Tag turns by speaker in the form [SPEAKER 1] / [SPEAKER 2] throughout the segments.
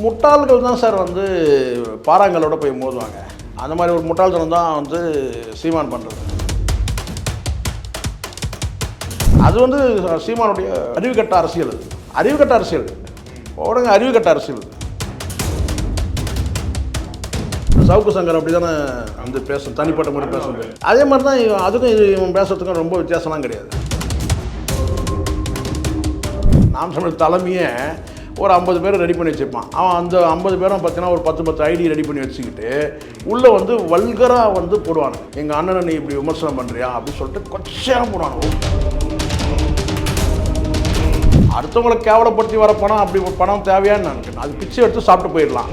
[SPEAKER 1] முட்டாள்கள் தான் சார் வந்து பாறாங்களோட போய் மோதுவாங்க. அந்த மாதிரி ஒரு முட்டாள்தனம் தான் வந்து சீமான் பண்ணுறது அது வந்து சீமானுடைய அறிவுகட்ட அரசியல் அறிவுக்கட்ட அரசியல். உடனே அறிவுக்கட்ட அரசியல். சவுக்கு சங்கர் அப்படி தானே வந்து பேசும் தனிப்பட்ட முறை பேசுறது அதே மாதிரி தான் இவன் அதுக்கும் இது இவன் பேசுறதுக்கும் ரொம்ப வித்தியாசம்லாம் கிடையாது. நாம் தமிழ் தலைமையே ஒரு ஐம்பது பேரை ரெடி பண்ணி வச்சுருப்பான். அவன் அந்த ஐம்பது பேரும் பார்த்தீங்கன்னா ஒரு பத்து பத்து ஐடி ரெடி பண்ணி வச்சுக்கிட்டு உள்ளே வந்து வல்கராக வந்து போடுவாங்க. எங்கள் அண்ணனை நீ இப்படி விமர்சனம் பண்ணுறியா அப்படின்னு சொல்லிட்டு கொச்சையாக போடுவானு அடுத்தவங்களை கேவலப்படுத்தி வர பணம் அப்படி பணம் தேவையான்னு நினைக்கிறேன் அது பிச்சை எடுத்து சாப்பிட்டு போயிடலாம்.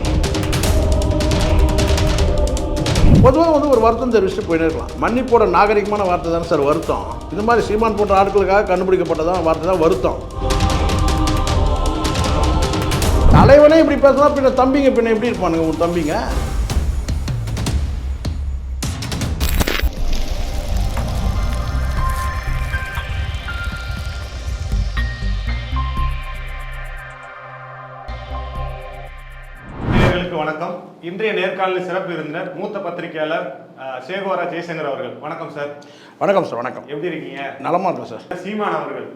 [SPEAKER 1] பொதுவாக வந்து ஒரு வருத்தம் தெரிவிச்சுட்டு போயிட்டே இருக்கலாம் மன்னிப்போட நாகரிகமான வார்த்தை தானே சார் வருத்தம். இந்த மாதிரி சீமான் போன்ற ஆட்களுக்காக கண்டுபிடிக்கப்பட்டதான் வார்த்தை தான் வருத்தம். தலைவனே இப்படி பேசினா பின்ன தம்பிங்க பின்ன எப்படி இருப்பானுங்க உன் தம்பிங்க?
[SPEAKER 2] இன்றைய நேர்காணலில் சிறப்பு விருந்தினர் மூத்த பத்திரிகையாளர் சேகோரா ஜெயசங்கர் அவர்கள். வணக்கம் சார்.
[SPEAKER 1] வணக்கம் சார் வணக்கம்.
[SPEAKER 2] எப்படி இருக்கீங்க?
[SPEAKER 1] நலமா இருக்கும் சார்.
[SPEAKER 2] சீமான் அவர்கள்.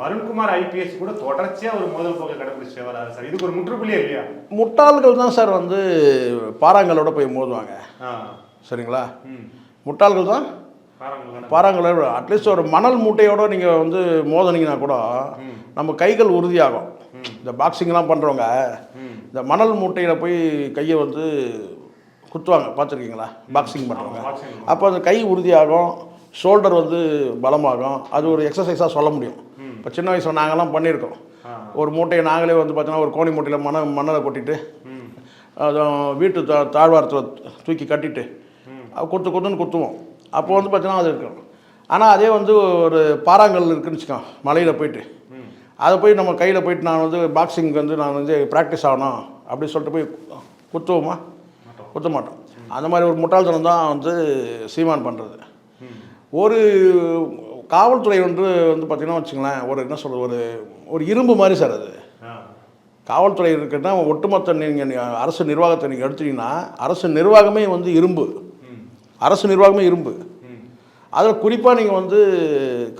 [SPEAKER 2] வருண்குமார் ஐபிஎஸ் கூட தொடர்ச்சியா ஒரு முதல் போக்கை கடைபிடிச்சு வராரு சார். இதுக்கு ஒரு முற்றுப்புள்ளி இல்லையா?
[SPEAKER 1] முட்டாள்கள் தான் சார் வந்து பாறாங்களோட போய் மோதுவாங்க. சரிங்களா. முட்டாள்கள் தான். பாறாங்களோட அட்லீஸ்ட் ஒரு மணல் மூட்டையோட நீங்கள் வந்து மோதினீங்கன்னா கூட நம்ம கைகள் உறுதியாகும். இந்த பாக்ஸிங்லாம் பண்ணுறவங்க. இந்த மணல் மூட்டையில் போய் கையை வந்து குத்துவாங்க. பார்த்துருக்கீங்களா? பாக்ஸிங் பண்ணுறவங்க. அப்போ அந்த கை உறுதியாகும். ஷோல்டர் வந்து பலமாகும். அது ஒரு எக்ஸசைஸாக சொல்ல முடியும். இப்போ சின்ன வயசில் நாங்கள்லாம் பண்ணியிருக்கோம். ஒரு மூட்டையை நாங்களே வந்து பார்த்தீங்கன்னா ஒரு கோணி மூட்டையில் மண மணலை கொட்டிட்டு வீட்டு தா தாழ்வாரத்தில் தூக்கி கட்டிட்டு குத்து குத்துன்னு குத்துவோம். அப்போ வந்து பார்த்தீங்கன்னா அது இருக்கும். ஆனால் அதே வந்து ஒரு பாறாங்கல் இருக்குன்னு வச்சுக்கோ மலையில் போயிட்டு. அதை போய் நம்ம கையில் போயிட்டு நான் வந்து பாக்ஸிங்க்கு வந்து நான் வந்து ப்ராக்டிஸ் ஆகணும். அப்படி சொல்லிட்டு போய் குத்துவோமா? குத்த மாட்டோம் அந்த மாதிரி ஒரு முட்டாள்தனம் தான் வந்து சீமான் பண்ணுறது. ஒரு காவல்துறை வந்து வந்து பார்த்திங்கன்னா வச்சுங்களேன் ஒரு என்ன சொல்கிறது ஒரு ஒரு இரும்பு மாதிரி சார் அது. காவல்துறை இருக்குன்னா ஒட்டுமொத்த நீங்கள் அரசு நிர்வாகத்தை நீங்கள் எடுத்தீங்கன்னா அரசு நிர்வாகமே வந்து இரும்பு. அரசு நிர்வாகமே இரும்பு. அதில் குறிப்பாக நீங்கள் வந்து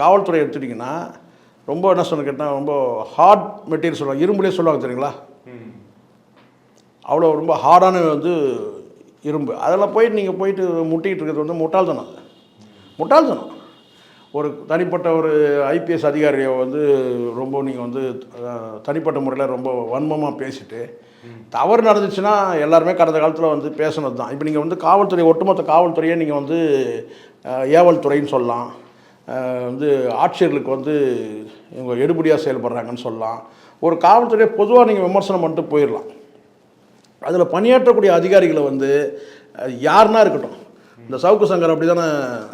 [SPEAKER 1] காவல்துறை எடுத்துட்டிங்கன்னா ரொம்ப என்ன சொல்ல கேட்டால் ரொம்ப ஹார்ட் மெட்டீரியல் சொல்லுவாங்க இரும்புலேயே சொல்லுவாங்க தெரியுங்களா. அவ்வளோ ரொம்ப ஹார்டான வந்து இரும்பு. அதெல்லாம் போயிட்டு நீங்கள் போயிட்டு முட்டிக்கிட்டு இருக்கிறது வந்து முட்டாள்தனம் முட்டாள்தனம் ஒரு தனிப்பட்ட ஒரு ஐபிஎஸ் அதிகாரியை வந்து ரொம்ப நீங்கள் வந்து தனிப்பட்ட முறையில் ரொம்ப வன்மமாக பேசிட்டு தவறு நடந்துச்சுன்னா எல்லாருமே கடந்த காலத்தில் வந்து பேசுனது தான். இப்போ நீங்கள் வந்து காவல்துறை ஒட்டுமொத்த காவல்துறையை நீங்கள் வந்து ஏவல் துறைன்னு சொல்லலாம். வந்து ஆட்சியர்களுக்கு வந்து இவங்க எடுபடியாக செயல்படுறாங்கன்னு சொல்லலாம். ஒரு காவல்துறையை பொதுவாக நீங்கள் விமர்சனம் பண்ணிட்டு போயிடலாம். அதில் பணியாற்றக்கூடிய அதிகாரிகளை வந்து யாருன்னா இருக்கட்டும். இந்த சவுக்கு சங்கர் அப்படி தானே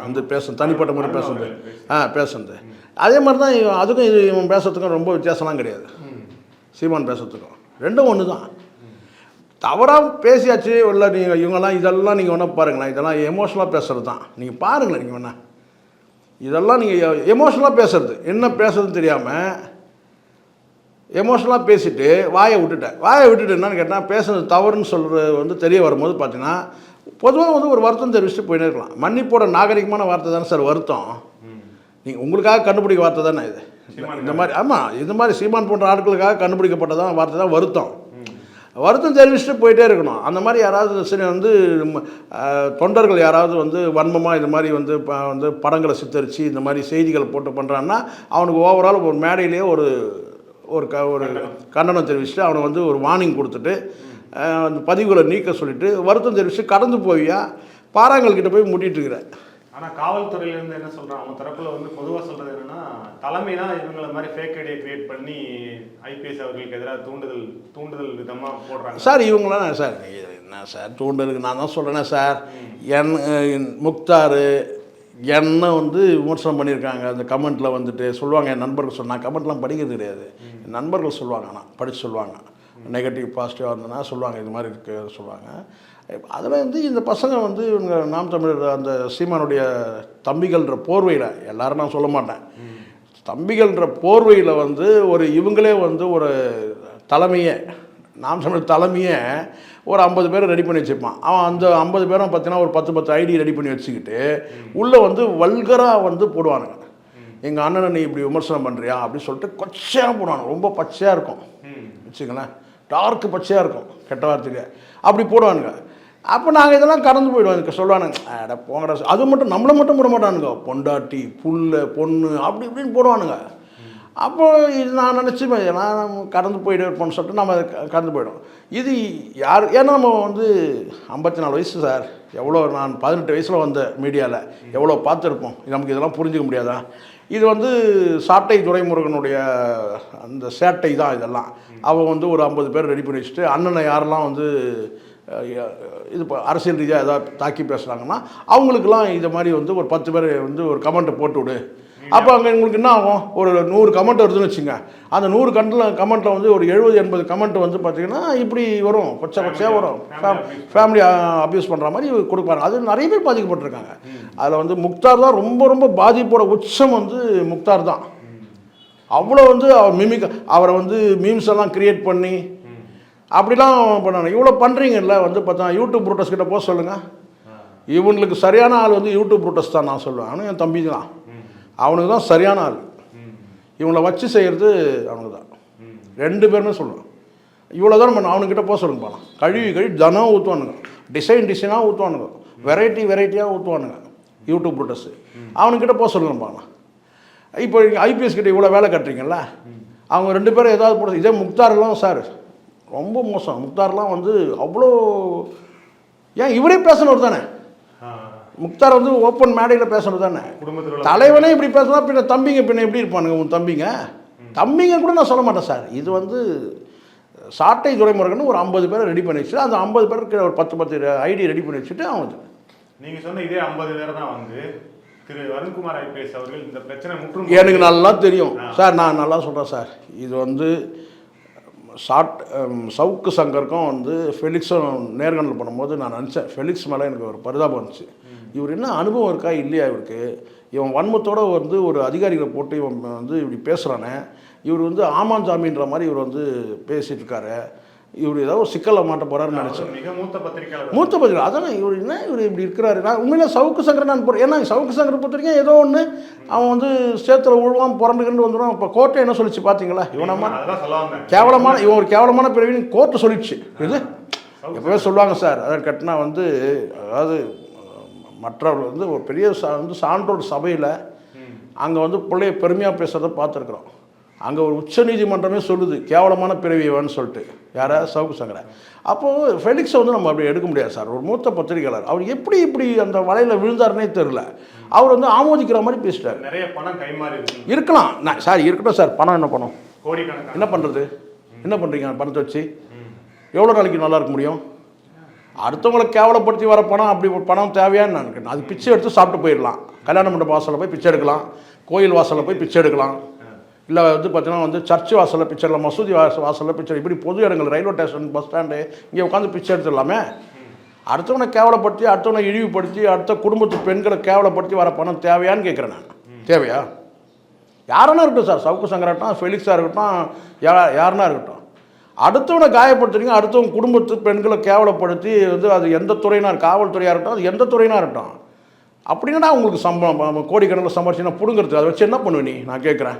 [SPEAKER 1] வந்து பேசும் தனிப்பட்ட முறை பேசுறது ஆ பேசுறது அதே மாதிரி தான் அதுக்கும் இது இவன் பேசுறதுக்கும் ரொம்ப வித்தியாசம்லாம் கிடையாது. சீமான் பேசுறதுக்கும். ரெண்டும் ஒன்று தான் தவறாக பேசியாச்சு இல்லை நீங்கள் இவங்கெல்லாம் இதெல்லாம் நீங்கள் வேணால் பாருங்களேன். இதெல்லாம் எமோஷனலாக பேசுகிறது தான் நீங்கள் பாருங்களேன் நீங்கள் வேணா. இதெல்லாம் நீங்கள் எமோஷனலாக பேசுறது. என்ன பேசுறதுன்னு தெரியாமல் எமோஷனலாக பேசிட்டு வாயை விட்டுட்டேன். வாயை விட்டுட்டு என்னன்னு கேட்டால் பேசுனது தவறுன்னு சொல்கிறது வந்து தெரிய வரும்போது பார்த்தீங்கன்னா பொதுவாக வந்து ஒரு வருத்தம் தெரிவிச்சுட்டு போயிட்டே இருக்கலாம். மன்னிப்போட நாகரிகமான வார்த்தை தானே சார் வருத்தம். நீங்கள் உங்களுக்காக கண்டுபிடிக்க வார்த்தை தானே இது? இந்த மாதிரி ஆமாம் இந்த மாதிரி சீமான் போன்ற ஆட்களுக்காக கண்டுபிடிக்கப்பட்டதான் வார்த்தை தான் வருத்தம். வருத்தம் தெரிவிச்சுட்டு போயிட்டே இருக்கணும். அந்த மாதிரி யாராவது சரி வந்து தொண்டர்கள் யாராவது வந்து வன்மமாக இந்த மாதிரி வந்து வந்து படங்களை சித்தரித்து இந்த மாதிரி செய்திகள் போட்டு பண்ணுறான்னா அவனுக்கு ஓவரால் ஒரு மேடையிலேயே ஒரு ஒரு க ஒரு கண்டனம். தெரிவிச்சுட்டு அவனை வந்து ஒரு வார்னிங் கொடுத்துட்டு அந்த பதிவுகளை நீக்க சொல்லிட்டு வருத்தம் தெரிவித்து கடந்து போவியா? பாறாங்கல் கிட்ட போய் முட்டிட்டு இருக்கிற.
[SPEAKER 2] ஆனா காவல்துறையில இருந்து என்ன சொல்றாங்க அவங்க தரப்புல வந்து பொதுவா சொல்றது என்னன்னா தலைமை தான் இவங்கள மாதிரி ஃபேக் ஐடியை கிரியேட் பண்ணி ஐபிஎஸ் அவர்களுக்கு எதிராக தூண்டுதல் தூண்டுதல் விதமா போடுறாங்க.
[SPEAKER 1] சார் இவங்களாம் சார் என்ன சார் தூண்டலுக்கு நான் தான் சொல்கிறேனே சார். என் முக்தார் என்ன வந்து விமர்சனம் பண்ணியிருக்காங்க. அந்த கமெண்ட்டில் வந்துட்டு சொல்லுவாங்க என் நண்பர்கள் சொன்னா கமெண்ட்லாம் படிக்கிறது கிடையாது. நண்பர்கள் சொல்லுவாங்க ஆனால் படித்து சொல்லுவாங்க. நெகட்டிவ் பாசிட்டிவாக இருந்ததுன்னா சொல்லுவாங்க இது மாதிரி இருக்கு சொல்லுவாங்க. அதில் வந்து இந்த பசங்க வந்து இவங்க நாம் தமிழர் அந்த சீமானுடைய தம்பிகள்ன்ற போர்வையில் எல்லாரும் நான் சொல்ல மாட்டேன். தம்பிகள்ன்ற போர்வையில் வந்து ஒரு இவங்களே வந்து ஒரு தலைமையை நாம் தமிழர் தலைமையே ஒரு ஐம்பது பேரை ரெடி பண்ணி வச்சுருப்பான். அவன் அந்த ஐம்பது பேரும் பார்த்தீங்கன்னா ஒரு பத்து பத்து ஐடி ரெடி பண்ணி வச்சுக்கிட்டு உள்ளே வந்து வல்கராக வந்து போடுவானுங்க. எங்கள் அண்ணனை நீ இப்படி விமர்சனம் பண்ணுறியா அப்படின்னு சொல்லிட்டு கொச்சையாக போடுவானுங்க ரொம்ப பச்சையாக இருக்கும்.
[SPEAKER 2] ம்.
[SPEAKER 1] வச்சுங்களேன் டார்க் பச்சையாக இருக்கும். கெட்ட வார்த்தைக்கு. அப்படி போடுவானுங்க. அப்போ நாங்கள் இதெல்லாம் கடந்து போயிடுவோம். இதுக்கு சொல்லுவானுங்க அட போங்கடா. சு-" அது மட்டும் நம்மளை மட்டும் போட மாட்டானுங்க. பொண்டாட்டி புல்ல பொண்ணு அப்படி இப்படின்னு போடுவானுங்க. அப்போ இது நான் நினச்சி நான் கடந்து போயிட்டு இருப்போம்னு சொல்லிட்டு நம்ம கடந்து போயிடும் இது யார் ஏன்னா நம்ம வந்து ஐம்பத்தி நாலு வயசு சார். எவ்வளோ நான் பதினெட்டு வயசில் வந்த மீடியாவில் எவ்வளோ பார்த்துருப்போம். நமக்கு இதெல்லாம் புரிஞ்சிக்க முடியாதா? இது வந்து சாட்டை துரைமுருகனுடைய அந்த சேட்டை தான் இதெல்லாம். அவன் வந்து ஒரு ஐம்பது பேர் ரெடி பண்ணி வச்சுட்டு அண்ணனை யாரெல்லாம் வந்து இது இப்போ அரசியல் ரீதியாக ஏதாவது தாக்கி பேசுகிறாங்கன்னா அவங்களுக்கெல்லாம் இது மாதிரி வந்து ஒரு பத்து பேர் வந்து ஒரு கமெண்ட்டை போட்டு விடு. அப்போ அங்கே உங்களுக்கு என்ன ஆகும்? ஒரு நூறு கமெண்ட் வருதுன்னு வச்சுங்க. அந்த நூறு கண்டில் கமெண்ட்டில் வந்து ஒரு எழுபது எண்பது கமெண்ட் வந்து பார்த்தீங்கன்னா இப்படி வரும். கொச்சை கொச்சையாக வரும். ஃபேமிலி அப்யூஸ் பண்ணுற மாதிரி கொடுப்பாங்க. அது நிறைய பேர் பாதிக்கப்பட்டிருக்காங்க. அதில் வந்து முக்தார் தான் ரொம்ப ரொம்ப பாதிப்போட உச்சம் வந்து முக்தார் தான். அவ்வளோ வந்து அவர் மிமிக் அவரை வந்து மீம்ஸ் எல்லாம் கிரியேட் பண்ணி அப்படிலாம் பண்ணாங்க. இவ்வளோ பண்ணுறீங்கல்ல வந்து பார்த்தா யூடியூப் ப்ரூட்டஸ் கிட்ட போக சொல்லுங்கள் இவங்களுக்கு சரியான ஆள் வந்து யூடியூப் ப்ரூட்டஸ் தான் நான் சொல்லுவேன். அவனும் என் தம்பி தான் அவனுக்கு தான் சரியான ஆள். இவங்கள வச்சு செய்கிறது அவனுக்கு தான் ரெண்டு பேருமே சொல்லணும். இவ்வளோ தான் நம்ம அவனுக்கிட்ட போக சொல்லுங்க போகலாம் கழுவி கழுவி தனம் ஊற்றுவானுங்க டிசைன் டிசைனாக ஊற்றுவானுங்க வெரைட்டி வெரைட்டியாக ஊற்றுவானுங்க யூடியூப் ப்ரூட்டஸ் அவனுக்கிட்ட போக சொல்லுங்க போகலாம் இப்போ ஐபிஎஸ் கிட்ட இவ்வளோ வேலை கட்டுறீங்கல்ல? அவங்க ரெண்டு பேரும் ஏதாவது போட இதே முக்தார்லாம் சார் ரொம்ப மோசம். முக்தார்லாம் வந்து அவ்வளோ ஏன் இவரே பேசணும் தானே? முக்தார் வந்து ஓப்பன் மேடையில் பேசணும் தானே? தலைவனே இப்படி பேசினா பின்ன தம்பிங்க பின்ன எப்படி இருப்பானுங்க உன் தம்பிங்க? தம்பிங்க கூட நான் சொல்ல மாட்டேன் சார். இது வந்து சாட்டை துறைமுருகன் ஒரு ஐம்பது பேரை ரெடி பண்ணி வச்சுட்டு அந்த ஐம்பது பேருக்கு ஒரு பத்து பத்து ஐடி ரெடி பண்ணி வச்சுட்டு அவன்
[SPEAKER 2] நீங்க சொன்ன இதே ஐம்பது பேர் தான் வந்து திரு அருண்குமார் ஐபிஎஸ் அவர்கள் இந்த பிரச்சனை முற்றும்
[SPEAKER 1] எனக்கு நல்லா தெரியும். சார் நான் நல்லா சொல்கிறேன் சார். இது வந்து ஷார்ட் சவுக்கு சங்கருக்கும் வந்து ஃபெலிக்ஸும் நேர்காணல் பண்ணும்போது நான் நினச்சேன். ஃபெலிக்ஸ் மேலே எனக்கு ஒரு பரிதாபம் இருந்துச்சு இவர் என்ன அனுபவம் இருக்கா இல்லையா இவருக்கு? இவன் வன்மத்தோட வந்து ஒரு அதிகாரிகளை போட்டு இவன் வந்து இப்படி பேசுகிறானே இவர் வந்து ஆமாஞ்சாமின்ற மாதிரி இவர் வந்து பேசிட்டு இருக்காரு. இவர் ஏதோ ஒரு சிக்கலில் மாட்ட போகிறாருன்னு நினச்சேன்.
[SPEAKER 2] மிக மூத்த பத்திரிகையாளர்.
[SPEAKER 1] மூத்த பதில் அதான் இவர் என்ன இவர் இப்படி இருக்கிறாரு? நான் உண்மையில சவுக்கு சங்கர் நான் போகிறேன் ஏன்னா சவுக்கு சங்கரை பொறுத்த வரைக்கும் ஏதோ ஒன்று அவன் வந்து சேத்துல உழுவான் புரண்டுக்கிட்டு வந்துடும். இப்போ கோர்ட்டை என்ன சொல்லிச்சு பார்த்தீங்களா
[SPEAKER 2] வந்தேன்
[SPEAKER 1] கேவலமான இவன் ஒரு கேவலமான பிறவின்னு கோர்ட்டு சொல்லிடுச்சு இது எப்பவே சொல்லுவாங்க சார். அதை கட்டினா வந்து அதாவது மற்றவர்கள் வந்து ஒரு பெரிய சா- வந்து சான்றோர் சபையில் அங்கே வந்து பிள்ளைய பெருமையாக பேசுகிறத பார்த்துருக்குறோம். அங்கே ஒரு உச்ச நீதிமன்றமே சொல்லுது கேவலமான பிறவியவன்னு சொல்லிட்டு. யாரா? சவுக்கு சங்கரை. அப்போது ஃபெலிக்ஸை வந்து நம்ம அப்படி எடுக்க முடியாது சார். ஒரு மூத்த பத்திரிகையாளர் அவர் எப்படி இப்படி அந்த வலையில் விழுந்தாருன்னே தெரில அவர் வந்து ஆமோதிக்கிற மாதிரி பேசிட்டார்.
[SPEAKER 2] நிறைய பணம் கைமாறி இருக்கு
[SPEAKER 1] இருக்கலாம். நான் சார் இருக்கட்டும் சார். பணம் என்ன
[SPEAKER 2] கோடிக்கணக்கான
[SPEAKER 1] என்ன பண்ணுறது என்ன பண்ணுறீங்க பணத்தை வச்சு? எவ்வளோ நாளைக்கு நல்லா இருக்க முடியும்? அடுத்தவங்களை கேவலப்படுத்தி வர பணம் அப்படி பணம் தேவையான்னு நான் நினைக்கிறேன் அது பிச்சை எடுத்து சாப்பிட்டு போயிடலாம். கல்யாண மண்டப வாசலில் போய் பிச்சை எடுக்கலாம். கோயில் வாசலில் போய் பிச்சை எடுக்கலாம். இல்லை வந்து பார்த்தீங்கன்னா வந்து சர்ச் வாசலில் பிச்சை எடுக்கலாம். மசூதி வாச வாசலில் பிச்சை இப்படி பொது இடங்கள் ரயில்வே ஸ்டேஷன் பஸ் ஸ்டாண்டு இங்கே உட்காந்து பிச்சை எடுத்துடலாமே? அடுத்தவனை கேவலப்படுத்தி அடுத்தவனை இழிவுபடுத்தி அடுத்த குடும்பத்து பெண்களை கேவலப்படுத்தி வர பணம் தேவையான்னு கேட்குறேன் நான். தேவையா? யாருன்னா இருக்கட்டும் சார். சவுக்கு சங்கராட்டம் ஃபெலிக்ஸாக இருக்கட்டும் யா யாருன்னா இருக்கட்டும். அடுத்தவனை காயப்படுத்துறீங்க அடுத்தவங்க குடும்பத்து பெண்களை கேவலப்படுத்தி வந்து அது எந்த துறையினா காவல்துறையாக இருக்கட்டும் அது எந்த துறையினா இருக்கட்டும். அப்படின்னா உங்களுக்கு சம்பளம் கோடிக்கணக்கில் சம்பாரிச்சுன்னா பிடுங்கிறது அதை வச்சு என்ன பண்ணுவேன் நீ? நான் கேட்குறேன்.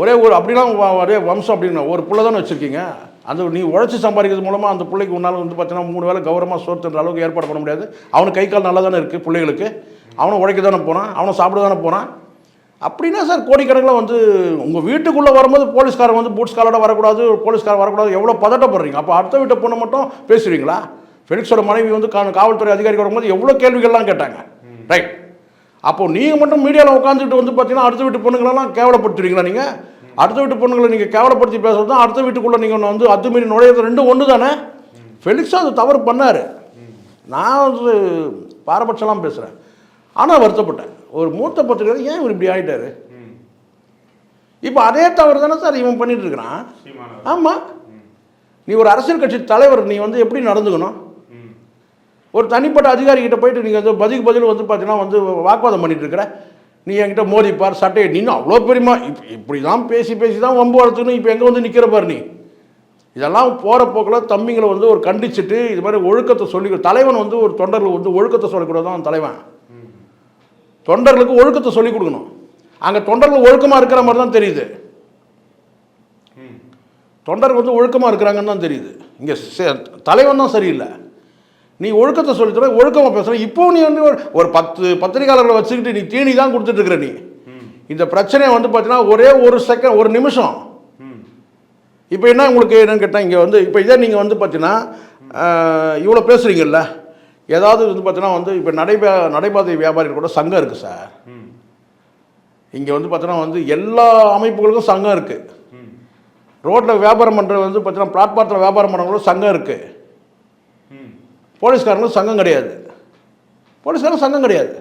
[SPEAKER 1] ஒரே ஒரு அப்படிலாம் ஒரே வம்சம் அப்படின்னா ஒரு பிள்ளை தானே வச்சுருக்கீங்க. அந்த நீ உழைச்சி சம்பாதிக்கிறது மூலமாக அந்த பிள்ளைக்கு உன்னால் வந்து பார்த்தீங்கன்னா மூணு வேளை கௌரவமாக சோறு அளவுக்கு ஏற்பாடு பண்ண முடியாது. அவனுக்கு கை கால் நல்லா தானே இருக்குது பிள்ளைகளுக்கு. அவனும் உழைக்க தானே போகிறான் அவனும் சாப்பிட தானே போகிறான் அப்படின்னா சார் கோடிக்கணக்கில் வந்து உங்கள் வீட்டுக்குள்ளே வரும்போது போலீஸ்காரன் வந்து பூட்ஸ் காலோட வரக்கூடாது போலீஸ்காரன் வரக்கூடாது எவ்வளோ பதட்டப்படுறீங்க? அப்போ அடுத்த வீட்டை பொண்ணு மட்டும் பேசுவீங்களா ஃபெலிக்ஸோட மனைவி வந்து கா- காவல்துறை அதிகாரிகள் வரும்போது எவ்வளோ கேள்விகள்லாம் கேட்டாங்க. ரைட் அப்போ நீங்கள் மட்டும் மீடியாவில் உட்காந்துட்டு வந்து பார்த்தீங்கன்னா அடுத்த வீட்டு பொண்ணுங்களெல்லாம் கேவலப்படுத்துறீங்களா நீங்கள் அடுத்த வீட்டு பொண்ணுங்களை நீங்கள் கேவலப்படுத்தி பேசுறது தான் அடுத்த வீட்டுக்குள்ளே நீங்கள் வந்து அத்துமீறி நுழையிறது ரெண்டும் ஒன்று தானே? ஃபெலிக்ஸும் அது தவறு பண்ணார். நான் வந்து பாரபட்சம்லாம் பேசுகிறேன் ஆனால் வருத்தப்பட்டேன். ஒரு மூத்த பத்திரிகை ஏன் இவர் இப்படி ஆகிட்டாரு. இப்போ அதே தவறு தானே சார் இவன் பண்ணிட்டு இருக்கிறான். ஆமாம் நீ ஒரு அரசியல் கட்சி தலைவர் நீ வந்து எப்படி நடந்துக்கணும். ஒரு தனிப்பட்ட அதிகாரிகிட்ட போயிட்டு நீங்கள் வந்து பதில் பதில் வந்து பார்த்தீங்கன்னா வந்து வாக்குவாதம் பண்ணிட்டு இருக்கிற நீ என்கிட்ட மோதிப்பார் சட்டையை நீ அவ்வளோ பெரியமா இப் இப்படி தான் பேசி பேசி தான் வம்பு வளர்த்துக்கணும் இப்போ எங்கே வந்து நிற்கிற பாரு நீ இதெல்லாம் போகிற போக்கில் தம்பிங்களை வந்து ஒரு கண்டிச்சுட்டு இது மாதிரி ஒழுக்கத்தை சொல்லி தலைவன் வந்து ஒரு தொண்டர்கள் வந்து ஒழுக்கத்தை சொல்லிக் கொடுதான் தலைவன் தொண்டர்களுக்கு ஒழுக்கத்தை சொல்லிக் கொடுக்கணும். அங்கே தொண்டர்கள் ஒழுக்கமாக இருக்கிற மாதிரி தான் தெரியுது. தொண்டர்கள் வந்து ஒழுக்கமாக இருக்கிறாங்கன்னு தான் தெரியுது. இங்கே தலைவன் தான் சரியில்லை. நீ ஒழுக்கத்தை சொல்லித்தர ஒழுக்கமாக பேசுகிற இப்போ நீ வந்து ஒரு- ஒரு பத்து பத்திரிகையாளர்களை வச்சுக்கிட்டு நீ தீனி தான் கொடுத்துட்டு இருக்கிற நீ. இந்த பிரச்சனையை வந்து பார்த்தீங்கன்னா ஒரே ஒரு செகண்ட் ஒரு நிமிஷம். இப்போ என்ன உங்களுக்கு என்னன்னு கேட்டால் இங்கே வந்து இப்போ இதே நீங்கள் வந்து பார்த்தீங்கன்னா இவ்வளோ பேசுகிறீங்கல்ல ஏதாவது வந்து பார்த்தீங்கன்னா வந்து இப்போ நடைபே நடைபாதை வியாபாரிகள் கூட சங்கம் இருக்குது சார். இங்கே வந்து பார்த்தீங்கன்னா வந்து எல்லா அமைப்புகளுக்கும் சங்கம் இருக்குது ரோட்டில் வியாபாரம் பண்ணுறது வந்து பார்த்தீங்கன்னா பிளாட்பாரத்தில் வியாபாரம் பண்ணுறவங்களும் சங்கம் இருக்குது போலீஸ்காரங்களும் சங்கம் கிடையாது. போலீஸ்காரங்க சங்கம் கிடையாது.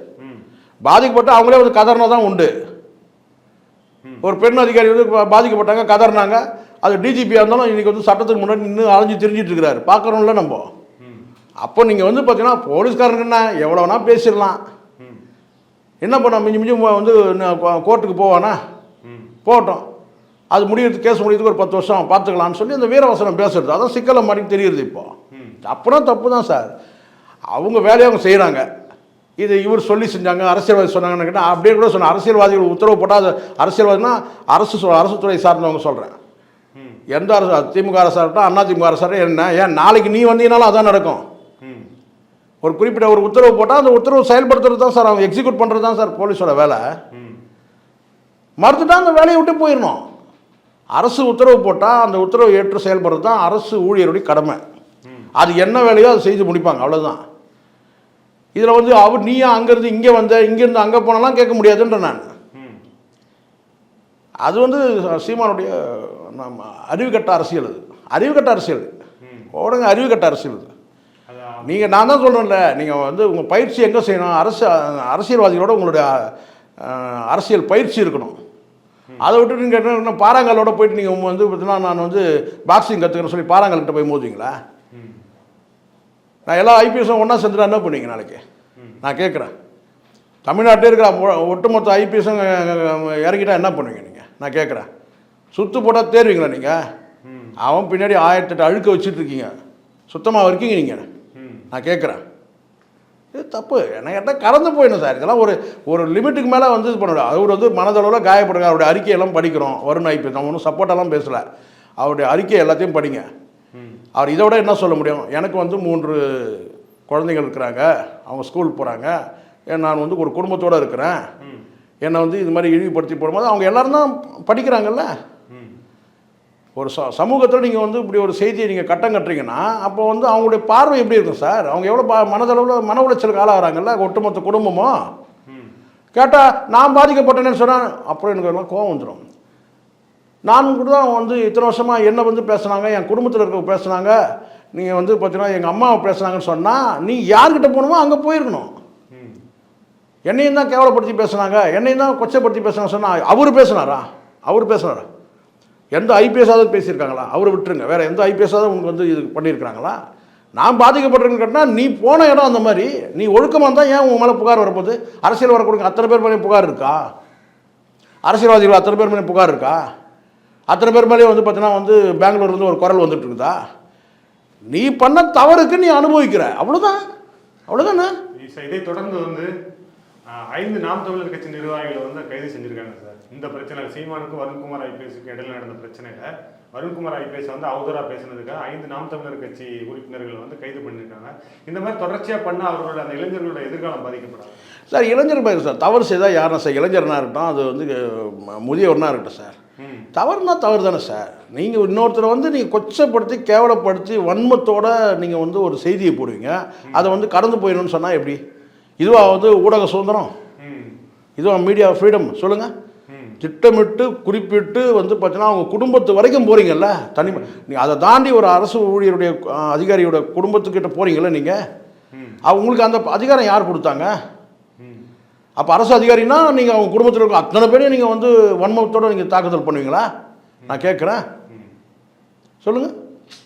[SPEAKER 1] பாதிக்கப்பட்டு அவங்களே வந்து கதறினா தான் உண்டு. ஒரு பெண் அதிகாரி வந்து பாதிக்கப்பட்டாங்க கதறினாங்க அது டிஜிபியாக இருந்தாலும் இன்றைக்கி வந்து சட்டத்துக்கு முன்னாடி நின்று அலைஞ்சு திரிஞ்சிட்டு இருக்கிறாரு. பார்க்குறோம்ல நம்ம. அப்போ நீங்கள் வந்து பார்த்தீங்கன்னா போலீஸ்காரங்க என்ன எவ்வளோ வேணால் பேசிடலாம். என்ன பண்ண மிஞ்சி மிஞ்சி வந்து கோர்ட்டுக்கு போவானா? போகட்டும் அது முடியறதுக்கு கேஸ் முடியறதுக்கு ஒரு பத்து வருஷம் பார்த்துக்கலாம்னு சொல்லி அந்த வீரவசனம் பேசுறது. அதான் சிக்கலை மாதிரி தெரியுது இப்போ. அப்புறம் தப்பு தான் சார். அவங்க வேலையை அவங்க செய்கிறாங்க இது இவர் சொல்லி செஞ்சாங்க அரசியல்வாதி சொன்னாங்கன்னு கேட்டால் அப்படியே கூட சொன்னேன் அரசியல்வாதிகள் உத்தரவு போட்டால் அது அரசியல்வாதினா அரசு அரசு துறை சார்ந்தவங்க சொல்கிறேன் எந்த அரசு திமுக அரசாக இருக்கட்டும் அண்ணா திமுக அரசாக இருக்கட்டும், என்ன? ஏன் நாளைக்கு நீ வந்தீங்கனாலும் அதான் நடக்கும். ஒரு குறிப்பிட்ட ஒரு உத்தரவு போட்டால் அந்த உத்தரவு செயல்படுத்துறது தான் சார் அவங்க எக்ஸிக்யூட் பண்ணுறது தான் சார் போலீஸோட வேலை. மறுத்துட்டா அந்த வேலையை விட்டு போயிடணும் அரசு உத்தரவு போட்டால் அந்த உத்தரவு ஏற்று செயல்படுறது தான் அரசு ஊழியருடைய கடமை. அது என்ன வேலையோ அதை செய்து முடிப்பாங்க அவ்வளோதான் இதில் வந்து அவர் நீயா அங்கேருந்து இங்கே வந்த இங்கேருந்து அங்கே போனாலாம் கேட்க முடியாதுன்ற நான். அது வந்து சீமானுடைய நம்ம அறிவுகட்ட அரசியல் அது. அறிவுகட்ட அரசியல்.
[SPEAKER 2] ம்.
[SPEAKER 1] ஓடுங்க அறிவுகட்ட அரசியல் அது. நீங்கள் நான் தான் சொல்கிறேன்ல நீங்கள் வந்து உங்கள் பயிற்சி எங்கே செய்யணும்? அரசு அரசியல்வாதிகளோட உங்களுடைய அரசியல் பயிற்சி இருக்கணும். அதை விட்டு நீங்கள் என்ன பாறாங்கல்லோட போயிட்டு நீங்கள் வந்து பார்த்தீங்கன்னா நான் வந்து பாக்ஸிங் கற்றுக்கணும்னு சொல்லி பாறாங்கல்கிட்ட போய் மோதுவீங்களா? நான் எல்லா ஐபிஎஸும் ஒன்றா செஞ்சுட்டா என்ன பண்ணுவீங்க நாளைக்கு. நான் கேட்குறேன். தமிழ்நாட்டில் இருக்கிற ஒட்டுமொத்த ஐபிஎஸும் இறங்கிட்டா என்ன பண்ணுவீங்க நீங்கள் நான் கேட்குறேன். சுத்து போட்டால் தேர்வீங்களா நீங்கள் அவன் பின்னாடி ஆயிரத்தெட்டு அழுக்க வச்சுட்டு இருக்கீங்க. சுத்தமாக இருக்கீங்க நீங்கள் நான் கேட்குறேன். இது தப்பு. என்ன கேட்டால் கடந்து போயிடணும் சார். இதெல்லாம் ஒரு ஒரு லிமிட்டுக்கு மேலே வந்து இது பண்ண அவர் வந்து மனதளவில் காயப்படுங்க. அவருடைய அறிக்கையெல்லாம் படிக்கிறோம். வருண் ஐபி நம்ம ஒன்றும் சப்போர்ட்டெல்லாம் பேசலை. அவருடைய அறிக்கை எல்லாத்தையும் படிங்க. அவர் இதை விட என்ன சொல்ல முடியும்? எனக்கு வந்து மூன்று குழந்தைகள் இருக்கிறாங்க. அவங்க ஸ்கூல் போகிறாங்க நான் வந்து ஒரு குடும்பத்தோடு இருக்கிறேன். என்னை வந்து இது மாதிரி இழிவுபடுத்தி போடும்போது அவங்க எல்லாரும் தான் படிக்கிறாங்கல்ல? ஒரு ச சமூகத்தில் நீங்கள் வந்து இப்படி ஒரு செய்தியை நீங்கள் கட்டம் கட்டுறீங்கன்னா அப்போ வந்து அவங்களுடைய பார்வை எப்படி இருக்கும் சார்? அவங்க எவ்வளோ பா மனதளவில் மன உளைச்சலுக்கு ஆளாகிறாங்கல்ல? ஒட்டுமொத்த குடும்பமும் கேட்டால் நான் பாதிக்கப்பட்டேன்னு சொன்னால் அப்புறம் எனக்கு எல்லாம் கோவம் வந்துடும் நான் கூட தான் வந்து இத்தனை வருஷமாக என்ன வந்து பேசுனாங்க என் குடும்பத்தில் இருக்க பேசுனாங்க. நீங்கள் வந்து பார்த்தீங்கன்னா எங்கள் அம்மாவை பேசுனாங்கன்னு சொன்னால் நீ யார்கிட்ட போகணுமோ அங்கே போயிருக்கணும். என்னையும் தான் கேவலப்படுத்தி பேசுனாங்க என்னையும் தான் கொச்சைப்படுத்தி பேசுனாங்க சொன்னால் அவர் பேசுனாரா? அவர் பேசுனாரா? எந்த ஐபிஎஸ்ஸாவது பேசியிருக்காங்களா? அவரை விட்டுருங்க. வேறு எந்த ஐபிஎஸ்ஸாவது உங்களுக்கு வந்து இது பண்ணியிருக்கிறாங்களா நான் பாதிக்கப்பட்டிருக்கேன்னு கேட்டால் நீ போன இடம் அந்த மாதிரி. நீ ஒழுக்கமாக இருந்தால் ஏன் உன் மேலே புகார் வரப்போகுது? அரசியல் வரக்கூடிய அத்தனை பேர் மேலே புகார் இருக்கா? அரசியல்வாதிகள் அத்தனை பேர் மேலே புகார் இருக்கா? அத்தனை பேர் மேலேயும் வந்து பார்த்தீங்கன்னா வந்து பெங்களூர்லேருந்து ஒரு குரல் வந்துட்டு இருக்குதா? நீ பண்ண தவறுக்கு நீ அனுபவிக்கிற. அவ்வளோதான் அவ்வளோதானே
[SPEAKER 2] இதை தொடர்ந்து வந்து ஐந்து நாம் தமிழர் கட்சி நிர்வாகிகளை வந்து கைது செஞ்சிருக்காங்க சார். இந்த பிரச்சனை சீமானுக்கும் வருண்குமார் ஐபிஎஸ்க்கு இடையில நடந்த பிரச்சனையில வருண்குமார் ஐபிஎஸ் வந்து அவதூறா பேசினதுக்காக ஐந்து நாம் தமிழர் கட்சி உறுப்பினர்களை வந்து கைது பண்ணியிருக்காங்க. இந்த மாதிரி தொடர்ச்சியா பண்ண அவர்களோட அந்த இளைஞர்களோட எதிர்காலம் பாதிக்கப்படாது
[SPEAKER 1] சார் இளைஞர் பயிர் சார் தவறு செய்தால் யாரும் சார் இளைஞர்னா இருக்கட்டும் அது வந்து முதியவர்னா இருக்கட்டும் சார். தவறுனா தவறு தானே சார். நீங்கள் இன்னொருத்தரை வந்து நீங்கள் கொச்சப்படுத்தி கேவலப்படுத்தி வன்மத்தோட நீங்கள் வந்து ஒரு செய்தியை போடுவீங்க. அதை வந்து கடந்து போயிடணும்னு சொன்னால் எப்படி? இதுவா வந்து ஊடக சுதந்திரம்.
[SPEAKER 2] ம்.
[SPEAKER 1] இதுவா மீடியா ஃப்ரீடம் சொல்லுங்கள் திட்டமிட்டு குறிப்பிட்டு வந்து பார்த்தீங்கன்னா அவங்க குடும்பத்து வரைக்கும் போகிறீங்கல்ல தனி நீங்கள் அதை தாண்டி ஒரு அரசு ஊழியருடைய அதிகாரியோட குடும்பத்துக்கிட்ட போகிறீங்கல்ல நீங்கள்
[SPEAKER 2] ம்.
[SPEAKER 1] உங்களுக்கு அந்த அதிகாரம் யார் கொடுத்தாங்க? அப்போ அரசு அதிகாரினா நீங்கள் அவங்க குடும்பத்தில் இருக்க அத்தனை பேரையும் நீங்கள் வந்து வன்மத்தோடு நீங்கள் தாக்குதல் பண்ணுவீங்களா? நான் கேட்குறேன். சொல்லுங்கள்